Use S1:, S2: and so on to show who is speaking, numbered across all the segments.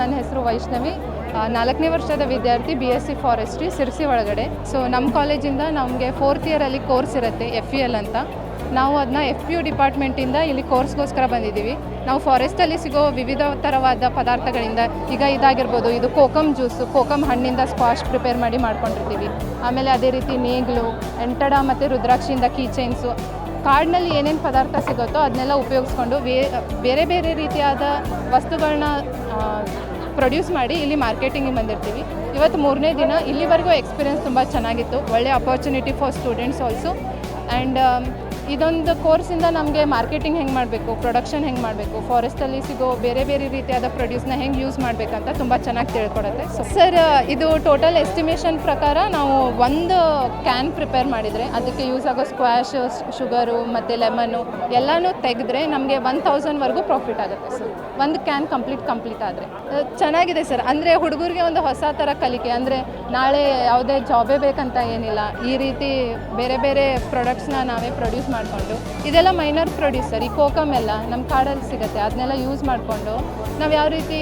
S1: ನನ್ನ ಹೆಸರು ವೈಷ್ಣವಿ. ನಾಲ್ಕನೇ ವರ್ಷದ ವಿದ್ಯಾರ್ಥಿ B S C forestry Sirsi ಒಳಗಡೆ. ಸೊ ನಮ್ಮ ಕಾಲೇಜಿಂದ ನಮಗೆ ಫೋರ್ತ್ ಇಯರಲ್ಲಿ ಕೋರ್ಸ್ ಇರುತ್ತೆ ಎಫ್ ಇ ಎಲ್ ಅಂತ. ನಾವು ಅದನ್ನ ಎಫ್ ಯು ಡಿಪಾರ್ಟ್ಮೆಂಟಿಂದ ಇಲ್ಲಿ ಕೋರ್ಸ್ಗೋಸ್ಕರ ಬಂದಿದ್ದೀವಿ. ನಾವು ಫಾರೆಸ್ಟಲ್ಲಿ ಸಿಗೋ ವಿವಿಧ ಥರವಾದ ಪದಾರ್ಥಗಳಿಂದ, ಈಗ ಇದಾಗಿರ್ಬೋದು, ಇದು ಕೋಕಮ್ ಜ್ಯೂಸು ಕೋಕಮ್ ಹಣ್ಣಿಂದ ಸ್ಕ್ವಾಶ್ ಪ್ರಿಪೇರ್ ಮಾಡಿ ಮಾಡ್ಕೊಂಡಿರ್ತೀವಿ. ಆಮೇಲೆ ಅದೇ ರೀತಿ ನೇಗ್ಲು ಎಂಟಡ ಮತ್ತು ರುದ್ರಾಕ್ಷಿಯಿಂದ ಕೀ ಚೈನ್ಸು ಕಾಡಿನಲ್ಲಿ ಏನೇನು ಪದಾರ್ಥ ಸಿಗುತ್ತೋ ಅದನ್ನೆಲ್ಲ ಉಪಯೋಗಿಸ್ಕೊಂಡು ಬೇರೆ ಬೇರೆ ರೀತಿಯಾದ ವಸ್ತುಗಳನ್ನ ಪ್ರೊಡ್ಯೂಸ್ ಮಾಡಿ ಇಲ್ಲಿ ಮಾರ್ಕೆಟಿಂಗಿಗೆ ಬಂದಿರ್ತೀವಿ. ಇವತ್ತು ಮೂರನೇ ದಿನ, ಇಲ್ಲಿವರೆಗೂ ಎಕ್ಸ್ಪೀರಿಯನ್ಸ್ ತುಂಬ ಚೆನ್ನಾಗಿತ್ತು. ಒಳ್ಳೆ opportunity for students also and ಇದೊಂದು ಕೋರ್ಸಿಂದ ನಮಗೆ ಮಾರ್ಕೆಟಿಂಗ್ ಹೆಂಗೆ ಮಾಡಬೇಕು ಪ್ರೊಡಕ್ಷನ್ ಹೆಂಗೆ ಮಾಡಬೇಕು ಫಾರೆಸ್ಟಲ್ಲಿ ಸಿಗೋ ಬೇರೆ ಬೇರೆ ರೀತಿಯಾದ ಪ್ರೊಡ್ಯೂಸ್ನ ಹೆಂಗೆ ಯೂಸ್ ಮಾಡಬೇಕಂತ ತುಂಬ ಚೆನ್ನಾಗಿ ತಿಳ್ಕೊಡುತ್ತೆ ಸೊ ಸರ್ ಇದು ಟೋಟಲ್ ಎಸ್ಟಿಮೇಷನ್ ಪ್ರಕಾರ ನಾವು ಒಂದು ಕ್ಯಾನ್ ಪ್ರಿಪೇರ್ ಮಾಡಿದರೆ ಅದಕ್ಕೆ ಯೂಸ್ ಆಗೋ ಸ್ಕ್ವಾಶ್ ಶುಗರು ಮತ್ತು ಲೆಮನ್ನು ಎಲ್ಲನೂ ತೆಗೆದ್ರೆ ನಮಗೆ ಒನ್ ತೌಸಂಡ್ವರೆಗೂ ಪ್ರಾಫಿಟ್ ಆಗುತ್ತೆ ಸರ್ ಒಂದು ಕ್ಯಾನ್ ಕಂಪ್ಲೀಟ್ ಕಂಪ್ಲೀಟ್ ಆದರೆ. ಚೆನ್ನಾಗಿದೆ ಸರ್ ಅಂದರೆ ಹುಡುಗರಿಗೆ ಒಂದು ಹೊಸ ಥರ ಕಲಿಕೆ. ಅಂದರೆ ನಾಳೆ ಯಾವುದೇ ಜಾಬೇ ಬೇಕಂತ ಏನಿಲ್ಲ. ಈ ರೀತಿ ಬೇರೆ ಬೇರೆ ಪ್ರಾಡಕ್ಟ್ಸ್ನ ನಾವೇ ಪ್ರೊಡ್ಯೂಸ್ ಮಾಡಿಕೊಂಡು. ಇದೆಲ್ಲ ಮೈನರ್ ಪ್ರೊಡ್ಯೂಸರ್ ಈ ಕೋಕಮ್ ಎಲ್ಲ ನಮ್ಮ ಕಾಡಲ್ಲಿ ಸಿಗುತ್ತೆ ಅದನ್ನೆಲ್ಲ ಯೂಸ್ ಮಾಡಿಕೊಂಡು ನಾವು ಯಾವ ರೀತಿ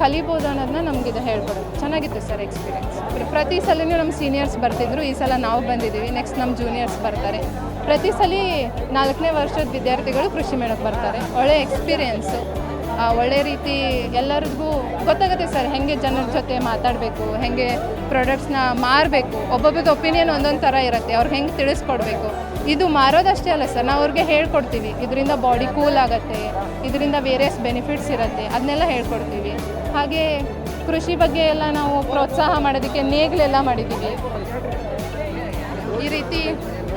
S1: ಕಲಿಬೋದು ಅನ್ನೋದನ್ನ ನಮ್ಗೆ ಇದು ಹೇಳ್ಕೊಡೋದು ಚೆನ್ನಾಗಿತ್ತು ಸರ್ ಎಕ್ಸ್ಪೀರಿಯನ್ಸ್ ಪ್ರತಿ ಸಲನೂ ನಮ್ಮ ಸೀನಿಯರ್ಸ್ ಬರ್ತಿದ್ರು, ಈ ಸಲ ನಾವು ಬಂದಿದ್ದೀವಿ ನೆಕ್ಸ್ಟ್ ನಮ್ಮ ಜೂನಿಯರ್ಸ್ ಬರ್ತಾರೆ. ಪ್ರತಿ ಸಲ ನಾಲ್ಕನೇ ವರ್ಷದ ವಿದ್ಯಾರ್ಥಿಗಳು ಕೃಷಿ ಮೇಳಕ್ಕೆ ಬರ್ತಾರೆ. ಒಳ್ಳೆ ಎಕ್ಸ್ಪೀರಿಯೆನ್ಸು ಒಳ್ಳೆ ರೀತಿ ಎಲ್ಲರಿಗೂ ಗೊತ್ತಾಗುತ್ತೆ ಸರ್ ಹೆಂಗೆ ಜನರ ಜೊತೆ ಮಾತಾಡಬೇಕು, ಹೆಂಗೆ ಪ್ರಾಡಕ್ಟ್ಸ್ನ ಮಾರಬೇಕು. ಒಬ್ಬೊಬ್ಬರಿಗೆ ಒಪಿನಿಯನ್ ಒಂದೊಂದು ಥರ ಇರುತ್ತೆ ಅವ್ರಿಗೆ ಹೆಂಗೆ ತಿಳಿಸ್ಕೊಡ್ಬೇಕು. ಇದು ಮಾರೋದಷ್ಟೇ ಅಲ್ಲ ಸರ್, ನಾವು ಅವ್ರಿಗೆ ಹೇಳ್ಕೊಡ್ತೀವಿ. ಇದರಿಂದ ಬಾಡಿ ಕೂಲ್ ಆಗುತ್ತೆ, ಇದರಿಂದ ವೇರಿಯಸ್ ಬೆನಿಫಿಟ್ಸ್ ಇರುತ್ತೆ ಅದನ್ನೆಲ್ಲ ಹೇಳ್ಕೊಡ್ತೀವಿ. ಹಾಗೆ ಕೃಷಿ ಬಗ್ಗೆ ಎಲ್ಲ ನಾವು ಪ್ರೋತ್ಸಾಹ ಮಾಡೋದಕ್ಕೆ ನೇಗ್ಲೆಲ್ಲ ಮಾಡಿದ್ದೀವಿ. ಈ ರೀತಿ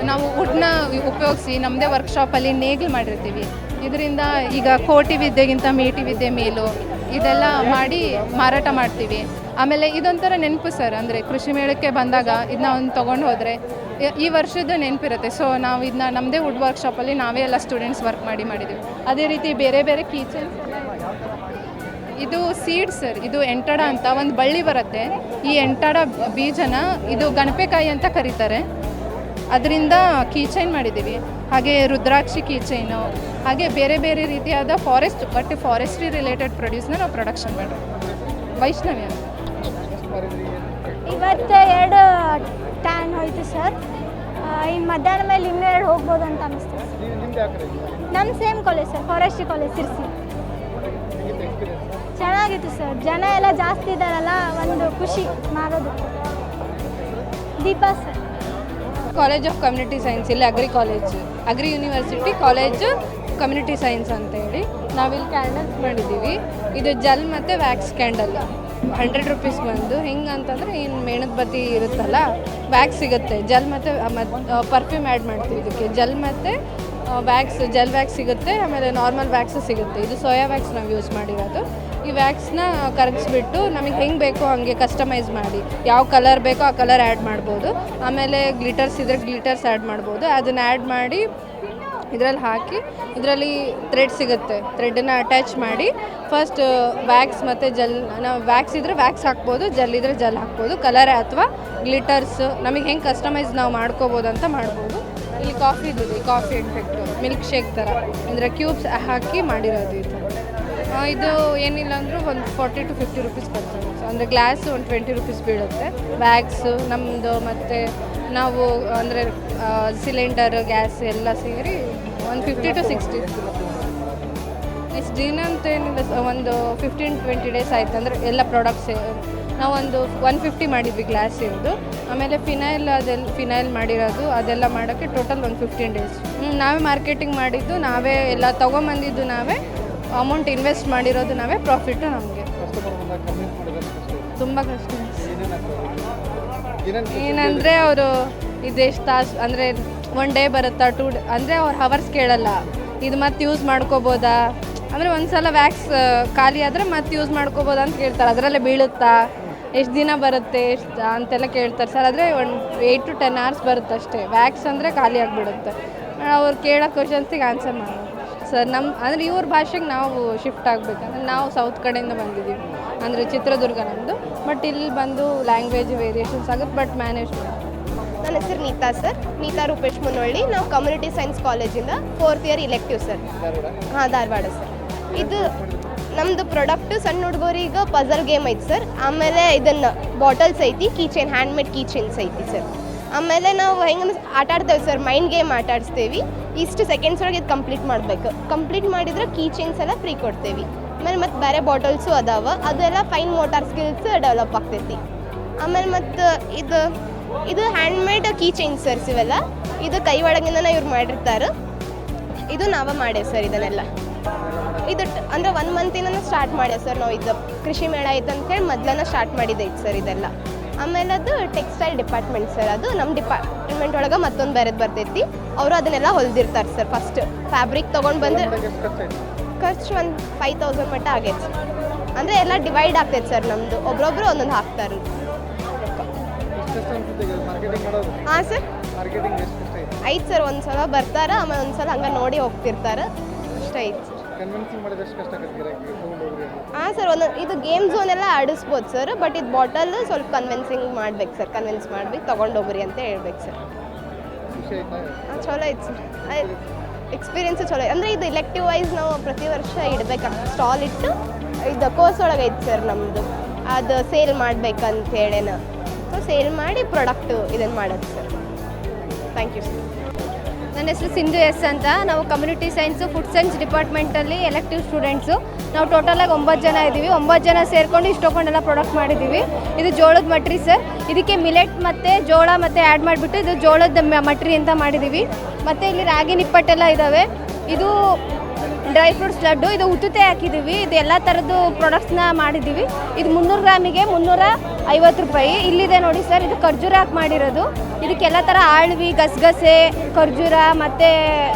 S1: ನಾವು ವುಡ್ನ ಉಪಯೋಗಿಸಿ ನಮ್ಮದೇ ವರ್ಕ್ಶಾಪಲ್ಲಿ ನೇಗಿಲು ಮಾಡಿರ್ತೀವಿ. ಇದರಿಂದ ಈಗ ಕೋಟಿ ವಿದ್ಯೆಗಿಂತ ಮೇಟಿ ವಿದ್ಯೆ ಮೇಲು, ಇದೆಲ್ಲ ಮಾಡಿ ಮಾರಾಟ ಮಾಡ್ತೀವಿ. ಆಮೇಲೆ ಇದೊಂಥರ ನೆನಪು ಸರ್, ಅಂದರೆ ಕೃಷಿ ಮೇಳಕ್ಕೆ ಬಂದಾಗ ಇದನ್ನ ಒಂದು ತೊಗೊಂಡು ಹೋದರೆ, ಈ ವರ್ಷದ ನೆನಪಿರುತ್ತೆ. ಸೊ ನಾವು ಇದನ್ನ ನಮ್ಮದೇ ವುಡ್ ವರ್ಕ್ಶಾಪಲ್ಲಿ ನಾವೇ ಎಲ್ಲ ಸ್ಟೂಡೆಂಟ್ಸ್ ವರ್ಕ್ ಮಾಡಿ ಮಾಡಿದ್ದೀವಿ ಅದೇ ರೀತಿ ಬೇರೆ ಬೇರೆ ಕೀಚನ್ ಇದು ಸೀಡ್ ಸರ್, ಇದು ಎಂಟಡ ಅಂತ ಒಂದು ಬಳ್ಳಿ ಬರುತ್ತೆ. ಈ ಎಂಟಡ ಬೀಜನ ಇದು ಗಣಪೆಕಾಯಿ ಅಂತ ಕರೀತಾರೆ. ಅದರಿಂದ ಕೀಚೈನ್ ಮಾಡಿದ್ದೀವಿ ಹಾಗೆ ರುದ್ರಾಕ್ಷಿ ಕೀಚೈನು ಹಾಗೆ ಬೇರೆ ಬೇರೆ ರೀತಿಯಾದ ಫಾರೆಸ್ಟ್ ಬಟ್ ಫಾರೆಸ್ಟ್ರಿ ರಿಲೇಟೆಡ್ ಪ್ರೊಡ್ಯೂಸ್ನ ನಾವು ಪ್ರೊಡಕ್ಷನ್ ಮಾಡಿದ್ವಿ ವೈಷ್ಣವ್ಯ
S2: ಇವತ್ತು ಎರಡು ಟ್ಯಾನ್ ಹೋಯ್ತು ಸರ್ ಇನ್ನು ಮಧ್ಯಾಹ್ನ ಮೇಲೆ ಇನ್ನೆರಡು ಹೋಗ್ಬೋದು ಅಂತ ಅನಿಸ್ತದೆ. ನಮ್ಮ same college sir forestry college Sirsi ಚೆನ್ನಾಗಿತ್ತು ಸರ್ ಜನ ಎಲ್ಲ ಜಾಸ್ತಿ ಇದ್ದಾರಲ್ಲ ಒಂದು ಖುಷಿ ಮಾಡೋದು Deepa sir
S3: college of community science ಇಲ್ಲಿ agri college agri university college community science ಅಂತ ಹೇಳಿ ನಾವಿಲ್ಲಿ ಕ್ಯಾಂಡಲ್ಸ್ ಮಾಡಿದ್ದೀವಿ ಇದು ಜಲ್ ಮತ್ತು ವ್ಯಾಕ್ಸ್ ಕ್ಯಾಂಡಲ್ ಹಂಡ್ರೆಡ್ ರುಪೀಸ್ ಬಂದು ಹೆಂಗೆ ಅಂತಂದರೆ ಏನು ಮೇಣದ ಬತ್ತಿ ಇರುತ್ತಲ್ಲ ವ್ಯಾಕ್ಸ್ ಸಿಗುತ್ತೆ. ಜಲ್ ಮತ್ತು ಪರ್ಫ್ಯೂಮ್ ಆ್ಯಡ್ ಮಾಡ್ತೀವಿ ಇದಕ್ಕೆ. ಜಲ್ ಮತ್ತು ವ್ಯಾಕ್ಸ್ ಜೆಲ್ ವ್ಯಾಕ್ಸ್ ಸಿಗುತ್ತೆ, ಆಮೇಲೆ ನಾರ್ಮಲ್ ವ್ಯಾಕ್ಸ್ ಸಿಗುತ್ತೆ. ಇದು ಸೋಯಾ ವ್ಯಾಕ್ಸ್ ನಾವು ಯೂಸ್ ಮಾಡಿರೋದು. ಈ ವ್ಯಾಕ್ಸ್ನ ಕರಗಿಸ್ಬಿಟ್ಟು ನಮಗೆ ಹೆಂಗೆ ಬೇಕೋ ಹಾಗೆ ಕಸ್ಟಮೈಸ್ ಮಾಡಿ. ಯಾವ ಕಲರ್ ಬೇಕೋ ಆ ಕಲರ್ ಆ್ಯಡ್ ಮಾಡ್ಬೋದು. ಆಮೇಲೆ ಗ್ಲಿಟರ್ಸ್ ಇದ್ರೆ ಗ್ಲಿಟರ್ಸ್ ಆ್ಯಡ್ ಮಾಡ್ಬೋದು. ಅದನ್ನು ಆ್ಯಡ್ ಮಾಡಿ ಇದರಲ್ಲಿ ಹಾಕಿ ಇದರಲ್ಲಿ ಥ್ರೆಡ್ ಸಿಗುತ್ತೆ. ಥ್ರೆಡನ್ನು ಅಟ್ಯಾಚ್ ಮಾಡಿ ಫಸ್ಟ್ ವ್ಯಾಕ್ಸ್ ಮತ್ತು ಜೆಲ್ ನಾವು ವ್ಯಾಕ್ಸ್ ಇದ್ದರೆ ವ್ಯಾಕ್ಸ್ ಹಾಕ್ಬೋದು ಜೆಲ್ ಇದ್ದರೆ ಜೆಲ್ ಹಾಕ್ಬೋದು. ಕಲರ್ ಅಥವಾ ಗ್ಲಿಟರ್ಸ್ ನಮಗೆ ಹೆಂಗೆ ಕಸ್ಟಮೈಸ್ ನಾವು ಮಾಡ್ಕೋಬೋದು ಅಂತ ಮಾಡ್ಬೋದು. ಇಲ್ಲಿ ಕಾಫಿ ಇದೆ ಕಾಫಿ ಎಫೆಕ್ಟು ಮಿಲ್ಕ್ ಶೇಕ್ ಥರ ಅಂದರೆ ಕ್ಯೂಬ್ಸ್ ಹಾಕಿ ಮಾಡಿರೋದು ಇದು. ಇದು ಏನಿಲ್ಲ ಅಂದರೂ ಒಂದು ಫಾರ್ಟಿ ಟು ಫಿಫ್ಟಿ ರುಪೀಸ್ ಬರ್ತದೆ ಅಂದರೆ ಗ್ಲಾಸ್ ಒಂದು ಟ್ವೆಂಟಿ ರುಪೀಸ್ ಬೀಳುತ್ತೆ. ಬ್ಯಾಗ್ಸು ನಮ್ಮದು ಮತ್ತು ನಾವು, ಅಂದರೆ ಸಿಲಿಂಡರ್, ಗ್ಯಾಸ್ ಎಲ್ಲ ಸೇರಿ ಒಂದು ಫಿಫ್ಟಿ ಟು ಸಿಕ್ಸ್ಟಿ ನೆಕ್ಸ್ಟ್ ದಿನ ಅಂತ ಏನಿಲ್ಲ ಒಂದು ಫಿಫ್ಟೀನ್ ಟ್ವೆಂಟಿ ಡೇಸ್ ಆಯ್ತು ಅಂದರೆ ಎಲ್ಲ ಪ್ರಾಡಕ್ಟ್ಸ್ ನಾವೊಂದು ಒನ್ ಫಿಫ್ಟಿ ಮಾಡಿದ್ವಿ ಗ್ಲಾಸ್ ಇರೋದು ಆಮೇಲೆ ಫಿನೈಲ್ ಅದೆಲ್ಲ ಫಿನೈಲ್ ಮಾಡಿರೋದು, ಅದೆಲ್ಲ ಮಾಡೋಕ್ಕೆ ಟೋಟಲ್ ಒಂದು ಫಿಫ್ಟೀನ್ ಡೇಸ್. ನಾವೇ ಮಾರ್ಕೆಟಿಂಗ್ ಮಾಡಿದ್ದು, ನಾವೇ ಎಲ್ಲ ತೊಗೊಂಬಂದಿದ್ದು ನಾವೇ ಅಮೌಂಟ್ ಇನ್ವೆಸ್ಟ್ ಮಾಡಿರೋದು ನಾವೇ ಪ್ರಾಫಿಟ್ಟು ನಮಗೆ. ತುಂಬ ಕಷ್ಟ. ಏನಂದರೆ ಅವರು ಇದೆಷ್ಟು ತಾಸು ಅಂದರೆ ಒನ್ ಡೇ ಬರುತ್ತಾ ಟೂ ಡೇ ಅಂದರೆ ಅವ್ರು ಹವರ್ಸ್ ಕೇಳಲ್ಲ. ಇದು ಮತ್ತೆ ಯೂಸ್ ಮಾಡ್ಕೋಬೋದಾ? ಅಂದರೆ ಒಂದು ಸಲ ವ್ಯಾಕ್ಸ್ ಖಾಲಿ ಆದರೆ ಮತ್ತೆ ಯೂಸ್ ಮಾಡ್ಕೋಬೋದಾ ಅಂತ ಕೇಳ್ತಾರೆ ಅದರಲ್ಲೇ ಬೀಳುತ್ತಾ? ಎಷ್ಟು ದಿನ ಬರುತ್ತೆ ಎಷ್ಟು ಅಂತೆಲ್ಲ ಕೇಳ್ತಾರೆ. ಸರ್ ಆದರೆ ಒಂದು ಏಯ್ಟ್ ಟು ಟೆನ್ ಅವರ್ಸ್ ಬರುತ್ತೆ ಅಷ್ಟೇ ವ್ಯಾಕ್ಸ್ ಅಂದರೆ ಖಾಲಿ ಆಗಿಬಿಡುತ್ತೆ. ಅವ್ರು ಕೇಳೋ ಕ್ವಶನ್ಸಿಗೆ ಆನ್ಸರ್ ಮಾಡೋದು ಸರ್ ನಮ್ಮ ಅಂದರೆ ಇವ್ರ ಭಾಷೆಗೆ ನಾವು ಶಿಫ್ಟ್ ಆಗಬೇಕಂದ್ರೆ ನಾವು ಸೌತ್ ಕಡೆಯಿಂದ ಬಂದಿದ್ದೀವಿ. ಅಂದರೆ ಚಿತ್ರದುರ್ಗ ನಮ್ಮದು ಬಟ್ ಇಲ್ಲಿ ಬಂದು ಲ್ಯಾಂಗ್ವೇಜ್ ವೇರಿಯೇಷನ್ಸ್ ಆಗುತ್ತೆ ಬಟ್ ಮ್ಯಾನೇಜ್
S4: ನನ್ನ ಹೆಸರು ನೀತಾ ಸರ್. ನೀತಾ ರೂಪೇಶ್ ಮುನ್ನೊಳ್ಳಿ. ನಾವು ಕಮ್ಯುನಿಟಿ ಸೈನ್ಸ್ ಕಾಲೇಜಿಂದ ಫೋರ್ತ್ ಇಯರ್ ಇಲೆಕ್ಟಿವ್ ಸರ್. ಹಾಂ, ಧಾರವಾಡ ಸರ್. ಇದು ನಮ್ಮದು ಪ್ರಾಡಕ್ಟ್ ಸಣ್ಣ ಹುಡುಗರಿಗೆ ಪಜಲ್ ಗೇಮ್ ಐತಿ ಸರ್. ಆಮೇಲೆ ಇದನ್ನು ಬಾಟಲ್ಸ್ ಐತಿ ಕೀಚೈನ್ ಹ್ಯಾಂಡ್ಮೇಡ್ ಕೀಚೈನ್ಸ್ ಐತಿ ಸರ್. ಆಮೇಲೆ ನಾವು ಹೆಂಗೆ ಆಟ ಆಡ್ತೇವೆ ಸರ್ ಮೈಂಡ್ ಗೇಮ್ ಆಟ ಆಡಿಸ್ತೇವೆ ಇಷ್ಟು ಸೆಕೆಂಡ್ಸ್ ಒಳಗೆ ಇದು ಕಂಪ್ಲೀಟ್ ಮಾಡಬೇಕು. ಕಂಪ್ಲೀಟ್ ಮಾಡಿದ್ರೆ ಕೀ ಚೈನ್ಸ್ ಎಲ್ಲ ಫ್ರೀ ಕೊಡ್ತೇವೆ. ಆಮೇಲೆ ಮತ್ತು ಬೇರೆ ಬಾಟಲ್ಸು ಅದಾವ, ಅದೆಲ್ಲ ಫೈನ್ ಮೋಟಾರ್ ಸ್ಕಿಲ್ಸ್ ಡೆವಲಪ್ ಆಗ್ತೈತಿ. ಆಮೇಲೆ ಮತ್ತು ಇದು ಇದು ಹ್ಯಾಂಡ್ಮೇಡ್ ಕೀ ಚೈನ್ಸ್ ಸರ್ಸ್ ಇವೆಲ್ಲ ಇದು ಕೈ ಒಳಗಿಂದನೇ ಇವ್ರು ಮಾಡಿರ್ತಾರೆ. ಇದು ನಾವೇ ಮಾಡ್ಯಾವ ಸರ್ ಇದನ್ನೆಲ್ಲ. ಇದು ಅಂದರೆ ಒನ್ ಮಂತಿನ ಸ್ಟಾರ್ಟ್ ಮಾಡ್ಯಾವ ಸರ್ ನಾವು ಇದು ಕೃಷಿ ಮೇಳ ಐತೆ ಅಂತೇಳಿ ಮೊದ್ಲನ ಸ್ಟಾರ್ಟ್ ಮಾಡಿದ್ದೈತೆ ಸರ್ ಇದೆಲ್ಲ. ಆಮೇಲೆ ಅದು ಟೆಕ್ಸ್ಟೈಲ್ ಡಿಪಾರ್ಟ್ಮೆಂಟ್ ಸರ್ ಅದು ನಮ್ಮ ಡಿಪಾರ್ಟ್ಮೆಂಟ್ ಒಳಗೆ ಮತ್ತೊಂದು ಬೇರೆದು ಬರ್ತೈತಿ. ಅವರು ಅದನ್ನೆಲ್ಲ ಹೊಲ್ದಿರ್ತಾರೆ ಸರ್ ಫಸ್ಟ್ ಫ್ಯಾಬ್ರಿಕ್ ತೊಗೊಂಡು ಬಂದು ಖರ್ಚು ಒಂದು ಫೈವ್ ತೌಸಂಡ್ ಮಟ್ಟ ಆಗೈತೆ ಅಂದರೆ ಎಲ್ಲ ಡಿವೈಡ್ ಆಗ್ತೈತೆ ಸರ್ ನಮ್ಮದು ಒಬ್ರೊಬ್ರು ಒಂದೊಂದು ಹಾಕ್ತಾರೆ. ಹಾಂ ಸರ್
S5: ಐತೆ
S4: ಸರ್ ಒಂದು ಸಲ ಬರ್ತಾರೆ ಆಮೇಲೆ ಒಂದು ಸಲ ಹಂಗೆ ನೋಡಿ ಹೋಗ್ತಿರ್ತಾರೆ. ಅಷ್ಟೇ ಐತೆ ಹಾಂ ಸರ್ ಒಂದು ಇದು ಗೇಮ್ ಝೋನ್ ಎಲ್ಲ ಆಡಿಸ್ಬೋದು ಸರ್ ಬಟ್ ಇದು ಬಾಟಲ್ ಸ್ವಲ್ಪ ಕನ್ವಿನ್ಸಿಂಗ್ ಮಾಡ್ಬೇಕು ಸರ್ ಕನ್ವಿನ್ಸ್ ಮಾಡ್ಬೇಕು ತೊಗೊಂಡೋಗ್ರಿ ಅಂತ ಹೇಳ್ಬೇಕು ಸರ್ ಹಾಂ ಚಲೋ ಐತೆ ಸರ್ ಎಕ್ಸ್ಪೀರಿಯನ್ಸು ಚಲೋ ಐತೆ ಅಂದರೆ ಇದು ಇಲೆಕ್ಟಿವ್ ವೈಸ್ ನಾವು ಪ್ರತಿ ವರ್ಷ ಇಡಬೇಕಾಗ್ತದೆ ಸ್ಟಾಲ್ ಇಟ್ಟು ಇದು ಕೋರ್ಸ್ ಒಳಗೆ ಐತೆ ಸರ್ ನಮ್ಮದು ಅದು ಸೇಲ್ ಮಾಡ್ಬೇಕಂತ ಹೇಳೇನ. ಸೊ ಸೇಲ್ ಮಾಡಿ ಪ್ರಾಡಕ್ಟು ಇದನ್ನು ಮಾಡೋದು ಸರ್ ಥ್ಯಾಂಕ್ ಯು ಸರ್
S6: ನನ್ನ ಹೆಸರು ಸಿಂಧು ಎಸ್ ಅಂತ. ನಾವು ಕಮ್ಯುನಿಟಿ ಸೈನ್ಸು ಫುಡ್ ಸೈನ್ಸ್ ಡಿಪಾರ್ಟ್ಮೆಂಟಲ್ಲಿ ಎಲೆಕ್ಟಿವ್ ಸ್ಟೂಡೆಂಟ್ಸು ನಾವು ಟೋಟಲಾಗಿ ಒಂಬತ್ತು ಜನ ಇದ್ದೀವಿ. ಒಂಬತ್ತು ಜನ ಸೇರಿಕೊಂಡು ಇಷ್ಟು ತೊಗೊಂಡೆಲ್ಲ ಪ್ರಾಡಕ್ಟ್ ಮಾಡಿದ್ದೀವಿ. ಇದು ಜೋಳದ ಮಟ್ರಿ ಸರ್. ಇದಕ್ಕೆ ಮಿಲೆಟ್ ಮತ್ತು ಜೋಳ ಮತ್ತು ಆ್ಯಡ್ ಮಾಡಿಬಿಟ್ಟು ಇದು ಜೋಳದ ಮಟ್ರಿ ಅಂತ ಮಾಡಿದ್ದೀವಿ. ಮತ್ತು ಇಲ್ಲಿ ರಾಗಿ ನಿಪ್ಪಟ್ಟೆಲ್ಲ ಇದ್ದಾವೆ ಇದು ಡ್ರೈ ಫ್ರೂಟ್ಸ್ ಲಡ್ಡು. ಇದು ಉತ್ತುತ್ತೆ ಹಾಕಿದ್ದೀವಿ. ಇದು ಎಲ್ಲ ಥರದ್ದು ಪ್ರಾಡಕ್ಟ್ಸ್ನ ಮಾಡಿದ್ದೀವಿ. ಇದು ಮುನ್ನೂರು ಗ್ರಾಮಿಗೆ ಮುನ್ನೂರ ಐವತ್ತು ರೂಪಾಯಿ. ಇಲ್ಲಿದೆ ನೋಡಿ ಸರ್. ಇದು ಖರ್ಜೂರ ಹಾಕಿ ಮಾಡಿರೋದು. ಇದಕ್ಕೆಲ್ಲ ಥರ ಆಳ್ವಿ, ಗಸಗಸೆ, ಖರ್ಜೂರ ಮತ್ತು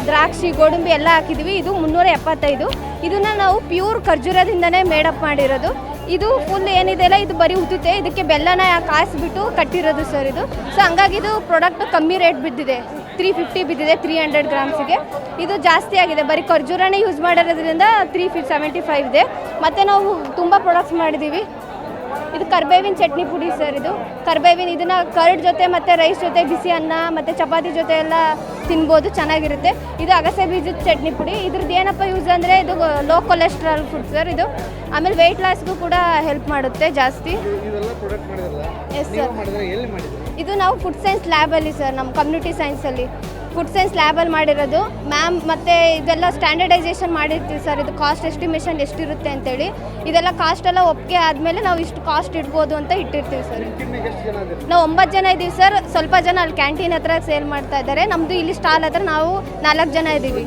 S6: ದ್ರಾಕ್ಷಿ, ಗೋಡಂಬಿ ಎಲ್ಲ ಹಾಕಿದ್ವಿ. ಇದು ಮುನ್ನೂರ ಎಪ್ಪತ್ತೈದು. ಇದನ್ನು ನಾವು ಪ್ಯೂರ್ ಖರ್ಜೂರದಿಂದನೇ ಮೇಡಪ್ ಮಾಡಿರೋದು. ಇದು ಫುಲ್ ಏನಿದೆ ಅಲ್ಲ, ಇದು ಬರೀ ಉತ್ತುತ್ತೆ ಇದಕ್ಕೆ ಬೆಲ್ಲನ ಕಾಯಿಸ್ಬಿಟ್ಟು ಕಟ್ಟಿರೋದು ಸರ್ ಇದು. ಸೊ ಹಂಗಾಗಿ ಇದು ಪ್ರಾಡಕ್ಟ್ ಕಮ್ಮಿ ರೇಟ್ ಬಿದ್ದಿದೆ. ತ್ರೀ ಫಿಫ್ಟಿ ಬಿದ್ದಿದೆ ತ್ರೀ ಹಂಡ್ರೆಡ್ ಗ್ರಾಮ್ಸಿಗೆ. ಇದು ಜಾಸ್ತಿ ಆಗಿದೆ. ಬರೀ ಖರ್ಜೂರನೇ ಯೂಸ್ ಮಾಡಿರೋದ್ರಿಂದ ತ್ರೀ ಫಿ ಸೆವೆಂಟಿ ಫೈವ್ ಇದೆ. ಮತ್ತು ನಾವು ತುಂಬ ಪ್ರಾಡಕ್ಟ್ಸ್ ಮಾಡಿದ್ದೀವಿ ಇದು ಕರ್ಬೇವಿನ ಚಟ್ನಿ ಪುಡಿ ಸರ್ ಇದು. ಕರ್ಬೇವಿನ ಇದನ್ನ ಕರ್ಡ್ ಜೊತೆ ಮತ್ತು ರೈಸ್ ಜೊತೆ ಬಿಸಿ ಅನ್ನ ಮತ್ತು ಚಪಾತಿ ಜೊತೆ ಎಲ್ಲ ತಿನ್ಬೋದು ಚೆನ್ನಾಗಿರುತ್ತೆ. ಇದು ಅಗಸೆ ಬೀಜದ ಚಟ್ನಿ ಪುಡಿ. ಇದ್ರದ್ದು ಏನಪ್ಪ ಯೂಸ್ ಅಂದರೆ ಇದು ಲೋ ಕೊಲೆಸ್ಟ್ರಾಲ್ ಫುಡ್ ಸರ್ ಇದು. ಆಮೇಲೆ ವೆಯ್ಟ್ ಲಾಸ್ಗೂ ಕೂಡ ಹೆಲ್ಪ್ ಮಾಡುತ್ತೆ ಜಾಸ್ತಿ.
S5: ಎಲ್ಲಿ ಮಾಡಿದ್ರಿ?
S6: ಇದು ನಾವು ಫುಡ್ ಸೈನ್ಸ್ ಲ್ಯಾಬಲ್ಲಿ ಸರ್ ನಮ್ಮ ಕಮ್ಯುನಿಟಿ ಸೈನ್ಸಲ್ಲಿ ಫುಡ್ ಸೈನ್ಸ್ ಲ್ಯಾಬಲ್ಲಿ ಮಾಡಿರೋದು. ಮ್ಯಾಮ್ ಮತ್ತು ಇದೆಲ್ಲ ಸ್ಟ್ಯಾಂಡರ್ಡೈಸೇಷನ್ ಮಾಡಿರ್ತೀವಿ ಸರ್ ಇದು ಕಾಸ್ಟ್ ಎಸ್ಟಿಮೇಷನ್ ಎಷ್ಟಿರುತ್ತೆ ಅಂತೇಳಿ. ಇದೆಲ್ಲ ಕಾಸ್ಟ್ ಎಲ್ಲ ಒಪ್ಪಿಗೆ ಆದಮೇಲೆ ನಾವು ಇಷ್ಟು ಕಾಸ್ಟ್ ಇಡ್ಬೋದು ಅಂತ ಇಟ್ಟಿರ್ತೀವಿ ಸರ್ ನಾವು ಒಂಬತ್ತು ಜನ ಇದ್ದೀವಿ ಸರ್ ಸ್ವಲ್ಪ ಜನ ಅಲ್ಲಿ ಕ್ಯಾಂಟೀನ್ ಹತ್ರ ಸೇಲ್ ಮಾಡ್ತಾ ಇದ್ದಾರೆ. ನಮ್ಮದು ಇಲ್ಲಿ ಸ್ಟಾಲ್ ಹತ್ರ ನಾವು ನಾಲ್ಕು ಜನ ಇದ್ದೀವಿ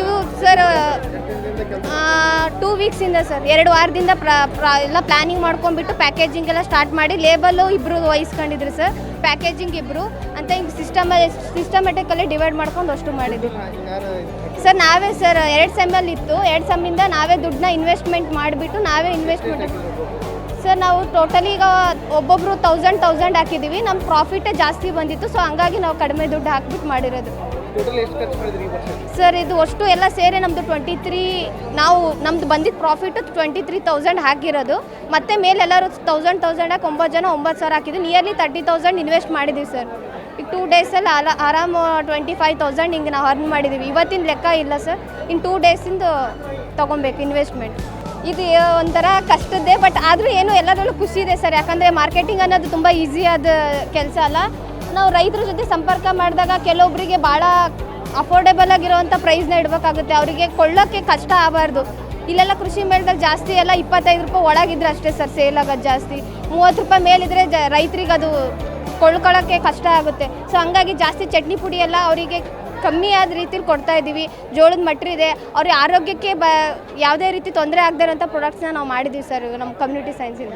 S6: ಇವು ಸರ್ ಟೂ ವೀಕ್ಸಿಂದ ಸರ್ ಎರಡು ವಾರದಿಂದ ಪ್ರ- ಎಲ್ಲ ಪ್ಲ್ಯಾನಿಂಗ್ ಮಾಡ್ಕೊಂಡ್ಬಿಟ್ಟು ಪ್ಯಾಕೇಜಿಂಗ್ ಎಲ್ಲ ಸ್ಟಾರ್ಟ್ ಮಾಡಿ ಲೇಬಲ್ಲು ಇಬ್ಬರು ವಹಿಸ್ಕೊಂಡಿದ್ರು ಸರ್ ಪ್ಯಾಕೇಜಿಂಗ್ ಇಬ್ಬರು ಅಂತ ಹಿಂಗೆ ಸಿಸ್ಟಮ್ ಸಿಸ್ಟಮೆಟಿಕಲ್ಲಿ ಡಿವೈಡ್ ಮಾಡ್ಕೊಂಡು ಅಷ್ಟು ಮಾಡಿದ್ವಿ. ಸರ್ ನಾವೇ ಸರ್ ಎರಡು ಸೆಮ್ಮಲ್ಲಿ ಇತ್ತು. ಎರಡು ಸೆಮ್ಮಿಂದ ನಾವೇ ದುಡ್ಡನ್ನ ಇನ್ವೆಸ್ಟ್ಮೆಂಟ್ ಮಾಡಿಬಿಟ್ಟು ನಾವೇ ಇನ್ವೆಸ್ಟ್ಮೆಂಟ್ ಸರ್ ನಾವು ಟೋಟಲಿ ಈಗ ಒಬ್ಬೊಬ್ಬರು ತೌಸಂಡ್ ತೌಸಂಡ್ ಹಾಕಿದ್ದೀವಿ ನಮ್ಮ ಪ್ರಾಫಿಟೇ ಜಾಸ್ತಿ ಬಂದಿತ್ತು. ಸೊ ಹಂಗಾಗಿ ನಾವು ಕಡಿಮೆ ದುಡ್ಡು ಹಾಕ್ಬಿಟ್ಟು ಮಾಡಿರೋದು. ಸರ್, ಇದು ಅಷ್ಟು ಎಲ್ಲ ಸೇರಿ ನಮ್ಮದು ಟ್ವೆಂಟಿ ತ್ರೀ ನಾವು ನಮ್ದು ಬಂದಿದ್ದ ಪ್ರಾಫಿಟ್ ಟ್ವೆಂಟಿ ತ್ರೀ ತೌಸಂಡ್ ಹಾಕಿರೋದು. ಮತ್ತೆ ಮೇಲೆ ಎಲ್ಲರೂ ತೌಸಂಡ್ ತೌಸಂಡ್ ಹಾಕಿ ಒಂಬತ್ತು ಜನ ಒಂಬತ್ತು ಸಾವಿರ ಹಾಕಿದ್ವಿ ನಿಯರ್ಲಿ ತರ್ಟಿ ತೌಸಂಡ್ ಇನ್ವೆಸ್ಟ್ ಮಾಡಿದ್ದೀವಿ ಸರ್. ಈಗ ಟೂ ಡೇಸಲ್ಲಿ ಅಲ ಆರಾಮ ಟ್ವೆಂಟಿ ಫೈವ್ ತೌಸಂಡ್ ಹಿಂಗೆ ನಾವು ಅರ್ನ್ ಮಾಡಿದ್ದೀವಿ. ಇವತ್ತಿನ ಲೆಕ್ಕ ಇಲ್ಲ ಸರ್. ಇನ್ನು ಟೂ ಡೇಸಿಂದ ತೊಗೊಬೇಕು ಇನ್ವೆಸ್ಟ್ಮೆಂಟ್ ಇದು ಒಂಥರ ಕಷ್ಟದ್ದೇ ಬಟ್ ಆದರೂ ಏನು ಎಲ್ಲದರಲ್ಲೂ ಖುಷಿ ಇದೆ ಸರ್. ಯಾಕಂದರೆ ಮಾರ್ಕೆಟಿಂಗ್ ಅನ್ನೋದು ತುಂಬ ಈಸಿಯಾದ ಕೆಲಸ ಅಲ್ಲ. ನಾವು ರೈತರ ಜೊತೆ ಸಂಪರ್ಕ ಮಾಡಿದಾಗ ಕೆಲವೊಬ್ಬರಿಗೆ ಭಾಳ ಅಫೋರ್ಡೆಬಲ್ ಆಗಿರುವಂಥ ಪ್ರೈಸ್ನ ಇಡಬೇಕಾಗುತ್ತೆ. ಅವರಿಗೆ ಕೊಳ್ಳೋಕ್ಕೆ ಕಷ್ಟ ಆಗಬಾರ್ದು. ಇಲ್ಲೆಲ್ಲ ಕೃಷಿ ಮೇಳದಲ್ಲಿ ಜಾಸ್ತಿ ಎಲ್ಲ ಇಪ್ಪತ್ತೈದು ರೂಪಾಯಿ ಒಳಗಿದ್ರೆ ಅಷ್ಟೇ ಸರ್ ಸೇಲ್ ಆಗೋದು ಜಾಸ್ತಿ. ಮೂವತ್ತು ರೂಪಾಯಿ ಮೇಲಿದ್ರೆ ಜ ರೈತರಿಗೆ ಅದು ಕೊಳ್ಕೊಳ್ಳೋಕ್ಕೆ ಕಷ್ಟ ಆಗುತ್ತೆ. ಸೊ ಹಂಗಾಗಿ ಜಾಸ್ತಿ ಚಟ್ನಿ ಪುಡಿ ಎಲ್ಲ ಅವರಿಗೆ ಕಮ್ಮಿ ಆದ ರೀತಿಲಿ ಕೊಡ್ತಾ ಇದ್ದೀವಿ. ಜೋಳದ ಮಟ್ರ ಇದೆ. ಅವ್ರ ಆರೋಗ್ಯಕ್ಕೆ ಬ ಯಾವುದೇ ರೀತಿ ತೊಂದರೆ ಆಗದೇ ಇರೋಂಥ ಪ್ರಾಡಕ್ಟ್ಸ್ನ ನಾವು ಮಾಡಿದ್ದೀವಿ ಸರ್ ನಮ್ಮ ಕಮ್ಯುನಿಟಿ ಸೈನ್ಸಿಂದ